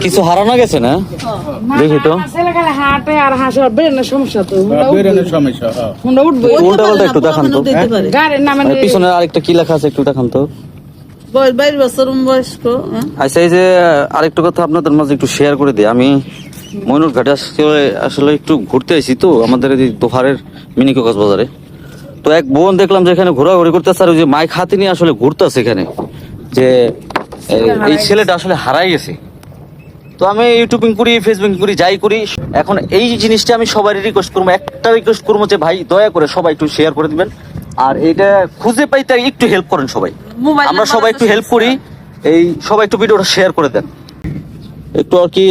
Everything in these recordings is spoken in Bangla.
কিছু হারানো গেছে না? দেখি তো। ছেলে আর হাসে ব্রেনের সমস্যা তো। হুন্ডা সমস্যা হ্যাঁ। হুন্ডা উঠবে। উল্টা পাল্টা একটু দেখান তো গাড়ির নামে পিছনে আরেকটা কি লেখা আছে একটু দেখান তো। বয়স বাইশ বছর বয়স্ক হ্যাঁ? আচ্ছা এই যে আরেকটু কথা আপনাদের মাঝে একটু শেয়ার করে দিই। আমি ময়ূর ঘাটে আসলে আসলে একটু ঘুরতে আসি তো আমাদের এই দোহারের মিনি কক্সবাজারে। তো এক বোন দেখলাম যে এখানে ঘোরাঘুরি করতেছে আর ওই যে মাইক হাতে নিয়ে আসলে ঘুরতেছে এখানে। যে এই- এই ছেলেটা আসলে হারাই গেছে। তো আমি ইউটিউবিং করি ফেসবুকিং করি যাই করি। এখন এই জিনিসটা আমি সবারই রিকোয়েস্ট করব একটা রিকোয়েস্ট করব যে ভাই দয়া করে সবাই একটু শেয়ার করে দিবেন। আর এটা খুঁজে পাইতে একটু হেল্প করেন সবাই। আমরা সবাই একটু হেল্প করি এই সবাই একটু ভিডিওটা শেয়ার করে দেন। একটু আর কি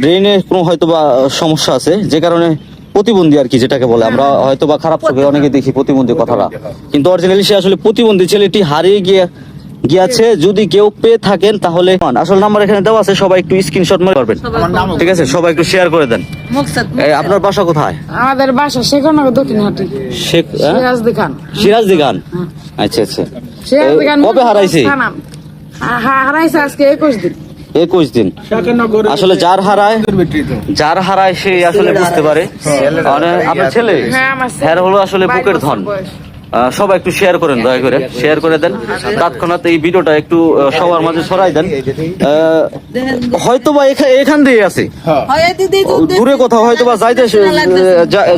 ব্রেনে কোনো হয়তো বা সমস্যা আছে যে কারণে প্রতিবন্ধী আর কি যেটাকে বলে আমরা হয়তো বা খারাপ চোখে অনেকে দেখি প্রতিবন্ধী কথাটা। কিন্তু অরিজিনালি সে আসলে প্রতিবন্ধী ছেলেটি হারিয়ে গিয়ে গিয়েছে যদি কেউ পেয়ে থাকেন তাহলে আসল নাম্বার এখানে দেওয়া আছে সবাই একটু স্ক্রিনশট মেরে করবেন ঠিক আছে সবাই একটু শেয়ার করে দেন। মুকসাদ আপনার বাসা কোথায়? আমাদের বাসা সেখানে দক্ষিণ হাটে শেখ হ্যাঁ? সিরাজ দেখান সিরাজ দিগান আচ্ছা। আচ্ছা কবে হারাইছে? হারাইছে আজকে একুশ দিন। একুশ দিন। আসলে যার হারায় যার হারায় সে আসলে বুঝতে পারে। আপনার ছেলে হ্যাঁ, আমার ছেলে। হ্যাঁ হলো আসলে বুকের ধন। সবাই একটু শেয়ার করেন দয়া করে। শেয়ার করে দেন। তৎক্ষণাৎ এই ভিডিওটা একটু সবার মাঝে ছড়াই দেন। হয়তো বা এখান দিয়ে আছে দূরে কোথাও হয়তো বা যাইতে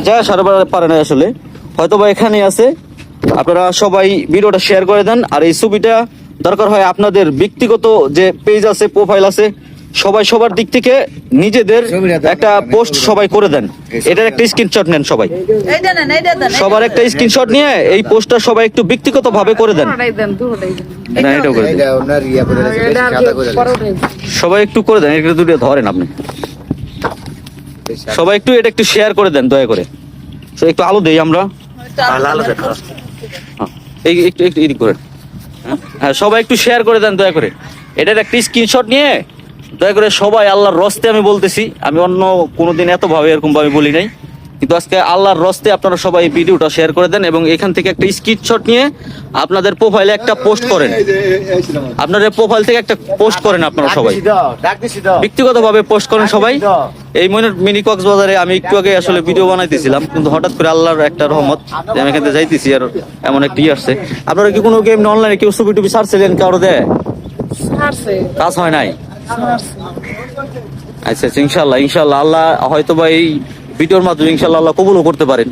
যায় সারা পারে না আসলে। হয়তো বা এখানে আছে। আপনারা সবাই ভিডিওটা শেয়ার করে দেন। আর এই ছবিটা দরকার হয় আপনাদের ব্যক্তিগত যে পেজ আছে প্রোফাইল আছে সবাই সবার দিক থেকে নিজেদের একটা পোস্ট সবাই করে দেন। এটার একটা স্ক্রিনশট নেন সবাই। সবার একটা স্ক্রিনশট নিয়ে এই পোস্টটা সবাই একটু ব্যক্তিগত ভাবে করে দেন। সবাই একটু করে দেন এটা দুটো ধরেন আপনি। সবাই একটু এটা একটু শেয়ার করে দেন দয়া করে। একটু আলো দেই আমরা। হ্যাঁ, এই একটু একটু করেন হ্যাঁ? হ্যাঁ সবাই একটু শেয়ার করে দেন দয়া করে। এটার একটা স্ক্রিনশট নিয়ে দয়া করে সবাই আল্লাহর রস্তে আমি বলতেছি। আমি অন্য কোনোদিন এত ভাবে এরকম ভাবে বলি নাই। কিন্তু আজকে আল্লাহর রস্তে আপনারা সবাই এই ভিডিওটা শেয়ার করে দেন এবং এখান থেকে একটা স্ক্রিনশট নিয়ে আপনাদের প্রোফাইলে একটা পোস্ট করেন। আপনাদের প্রোফাইল থেকে একটা পোস্ট করেন আপনারা সবাই। ব্যক্তিগতভাবে পোস্ট করেন সবাই। এই মনের মিনি কক্সবাজারে আমি একটু আগে আসলে ভিডিও বানাইতেছিলাম কিন্তু হঠাৎ করে আল্লাহর একটা রহমত আমি এখান থেকে যাইতেছি আর এমন একটা ই আসছে। আপনারা কি কোনো গেম অনলাইনে কেউ ছবি টুবি ছাড়ছিলেন কারও দেয়? কাজ হয় নাই। আচ্ছা আচ্ছা ইনশাল্লাহ ইনশাল্লাহ আল্লাহ হয়তো বা এই ভিডিওর মাধ্যমে ইনশাল্লাহ আল্লাহ কবুলও করতে পারেন।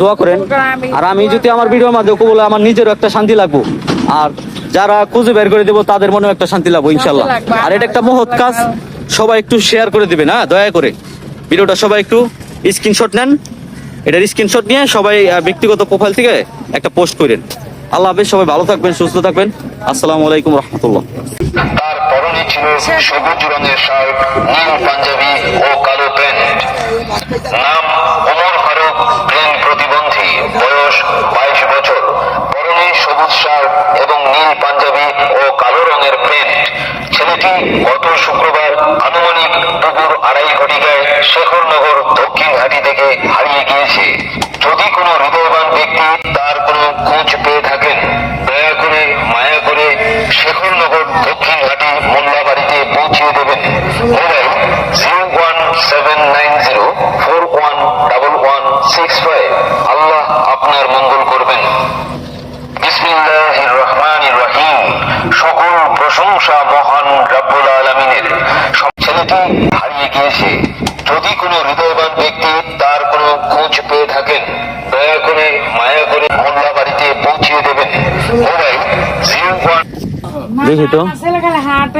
দোয়া করেন। আর আমি যদি আমার ভিডিওর মাধ্যমে কবুল আমার নিজেরও একটা শান্তি লাগবো। আর যারা খুঁজে বের করে দেবো, তাদের মনেও একটা শান্তি লাগবো ইনশাল্লাহ আর এটা একটা মহৎ কাজ। সবাই একটু শেয়ার করে দিবেন হ্যাঁ দয়া করে। ভিডিওটা সবাই একটু স্ক্রিনশট নেন। এটার স্ক্রিনশট নিয়ে সবাই ব্যক্তিগত প্রোফাইল থেকে একটা পোস্ট করেন। আল্লাহ হাফেজ, সবাই ভালো থাকবেন, সুস্থ থাকবেন। আসসালামু আলাইকুম রহমতুল্লাহ। পরনে ছিল সবুজ রঙের শার্ট, নীল পাঞ্জাবি ও কালো প্যান্ট। নাম ওমর ফারুক ব্রেন প্রতিবন্ধী, বয়স বাইশ বছর। পরনে সবুজ শার্ট এবং নীল পাঞ্জাবি ও কালো রঙের প্যান্ট। ছেলেটি গত শুক্রবার আনুমানিক দুপুর আড়াই ঘটিকায় শেখরনগর দক্ষিণ ঘাটি থেকে হারিয়ে গিয়েছে। যদি কোনো হৃদয়বান ব্যক্তি mobile zero one seven nine zero four one double one six five আল্লাহ আপনার মঙ্গল করবেন। রহমান রহিম। সকল প্রশংসা মহান রাব্বুল আলমিনের। সব ছেলেটি হারিয়ে গিয়েছে। দেখি তো। ছেলে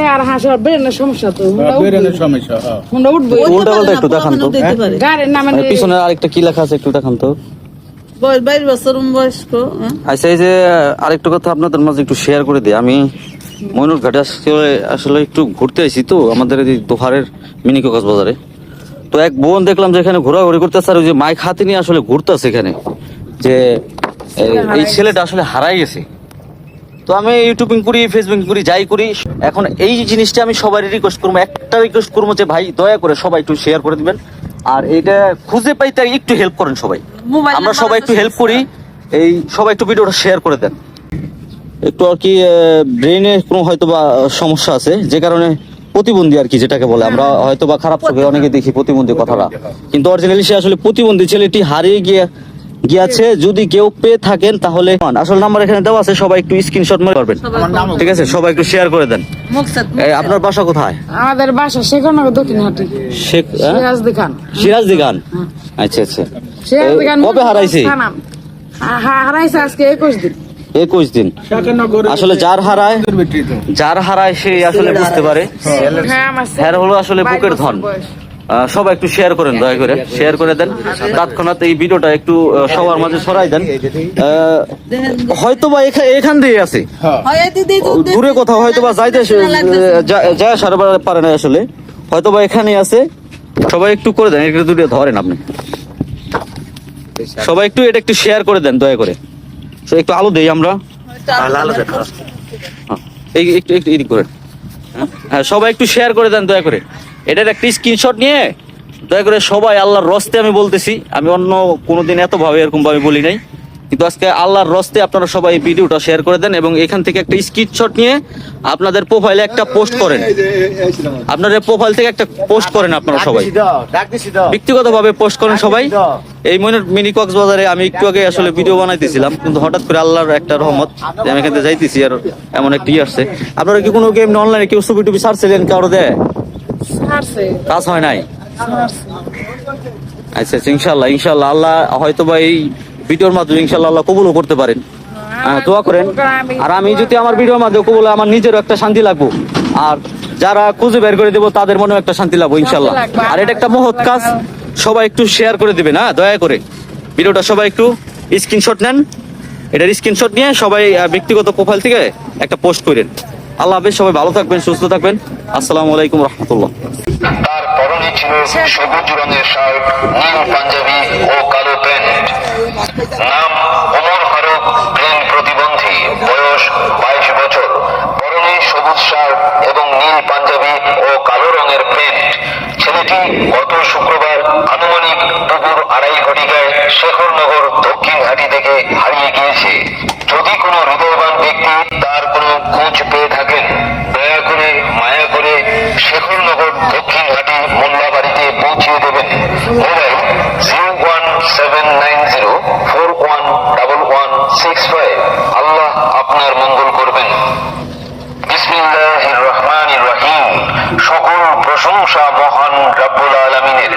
আর হাসে ব্রেনের সমস্যা তো হুন্ডা সমস্যা হ্যাঁ। হুন্ডা উঠবে। উল্টা পাল্টা একটু দেখান তো। গাড়ির নামে পিছনে আরেকটা কি লেখা আছে একটু দেখান তো। বয়স বাইশ বছর বয়স্ক হ্যাঁ? আচ্ছা এই যে আরেকটু কথা আপনাদের মাঝে একটু শেয়ার করে দিই। আমি ময়ূর ঘাটে আসলে আসলে একটু ঘুরতে আইছি তো আমাদের এই দোহারের মিনি কক্সবাজারে তো এক বোন দেখলাম যে এখানে ঘোরাঘুরি করতেছে আর ওই যে মাইক হাতে নিয়ে আসলে ঘুরতেছে এখানে। যে এই- এই ছেলেটা আসলে হারাই গেছে। তো আমি ইউটিউবিং করি ফেসবুকিং করি যাই করি। এখন এই জিনিসটা আমি সবারই রিকোয়েস্ট করব। একটা রিকোয়েস্ট করব যে ভাই দয়া করে সবাই একটু শেয়ার করে দিবেন। আর এটা খুঁজে পাইতে একটু হেল্প করেন সবাই। আমরা সবাই একটু হেল্প করি। এই সবাই একটু ভিডিওটা শেয়ার করে দেন। একটু আর কি ব্রেনে কোনো হয়তো বা সমস্যা আছে যে কারণে প্রতিবন্ধী আর কি যেটাকে বলে। আমরা হয়তো বা খারাপ চোখে অনেকে দেখি প্রতিবন্ধী কথাটা। কিন্তু অরিজিনালি সে আসলে প্রতিবন্ধী ছেলেটি হারিয়ে গিয়ে গিয়েছে যদি কেউ পেয়ে থাকেন তাহলে আসল নাম্বার এখানে দেওয়া আছে সবাই একটু স্ক্রিনশট মেরে করবেন ঠিক আছে সবাই একটু শেয়ার করে দেন। মুকসাদ এই, আপনার বাসা কোথায়? আমাদের বাসা সেখানে দক্ষিণ হাটি শেখ হ্যাঁ? সিরাজদি গান আচ্ছা আচ্ছা। সিরাজ এ, কবে হারাইছে? হারাইছে আজকে একুশ দিন। একুশ দিন। আসলে যার হারায় যার হারায় সে আসলে বুঝতে পারে। হ্যাঁ আমার হ্যাঁ হলো আসলে বুকের ধন। সবাই একটু শেয়ার করেন দয়া করে। শেয়ার করে দেন। তৎক্ষণাৎ এই ভিডিওটা একটু সবার মাঝে ছড়াই দেন। হয়তো বা এখান দিয়ে আছে। দূরে কোথাও হয়তো বা যাইতে যায় সারা পারে না আসলে। হয়তো বা এখানে আছে। সবাই একটু করে দেন একটু দূরে ধরেন আপনি। সবাই একটু এটা একটু শেয়ার করে দেন দয়া করে। একটু আলো দেই আমরা। হ্যাঁ, এই একটু একটু এদিক করেন। হ্যাঁ? হ্যাঁ সবাই একটু শেয়ার করে দেন দয়া করে। এটার একটা স্ক্রিনশট নিয়ে দয়া করে সবাই আল্লাহর রস্তে আমি বলতেছি। আমি অন্য কোনোদিন এত ভাবে এরকম ভাবে বলি নাই। কিন্তু আজকে আল্লাহর রস্তে আপনারা সবাই ভিডিওটা শেয়ার করে দেন এবং এখান থেকে একটা স্ক্রিনশট নিয়ে আপনাদের প্রোফাইলে একটা পোস্ট করেন। আপনাদের প্রোফাইল থেকে একটা পোস্ট করেন আপনারা সবাই। ব্যক্তিগতভাবে পোস্ট করেন সবাই। এই মিনি কক্সবাজারে আমি একটু আগে আসলে ভিডিও বানাইতেছিলাম কিন্তু হঠাৎ করে আল্লাহর একটা রহমত আমি এখান থেকে যাইতেছি আর এমন একটা ইয়ে আসছে। আপনারা কি কোনো গেম অনলাইনে কেউ ছবি টুবি ছাড়ছিলেন কারও দেয়? কাজ হয় নাই? আচ্ছা আচ্ছা ইনশাল্লাহ ইনশাল্লাহ আল্লাহ হয়তো বা এই ভিডিওর মাধ্যমে ইনশাল্লাহ আল্লাহ কবুলও করতে পারেন। হ্যাঁ, দোয়া করেন। আর আমি যদি আমার ভিডিওর মাধ্যমে কবুল আমার নিজেরও একটা শান্তি লাগবো। আর যারা খুঁজে বের করে দেবো তাদের মনেও একটা শান্তি লাগবো ইনশাল্লাহ আর এটা একটা মহৎ কাজ। সবাই একটু শেয়ার করে দিবেন হ্যাঁ দয়া করে। ভিডিওটা সবাই একটু স্ক্রিনশট নেন। এটার স্ক্রিনশট নিয়ে সবাই ব্যক্তিগত প্রোফাইল থেকে একটা পোস্ট করেন। আল্লাহ হাফেজ, সবাই ভালো থাকবেন, সুস্থ থাকবেন। আসসালামু আলাইকুম রহমতুল্লাহ। তার পরনে সবুজ রঙের শার্ট, নীল ও কালো নাম প্রতিবন্ধী, বয়স বাইশ বছর। পরনে সবুজ শার্ট এবং নীল ও কালো রঙের ছেলেটি গত শুক্রবার আনুমানিক দুপুর আড়াই শেখরনগর দক্ষিণ থেকে হারিয়ে গিয়েছে। যদি কোনো শেখরনগর দক্ষিণ ঘাটি মোল্লাবাড়িতে পৌঁছিয়ে দেবেন mobile zero one seven nine zero four one double one six five. আল্লাহ আপনার মঙ্গল করবেন। রহমান রহিম। সকল প্রশংসা মহান রাব্বুল আলামিনের।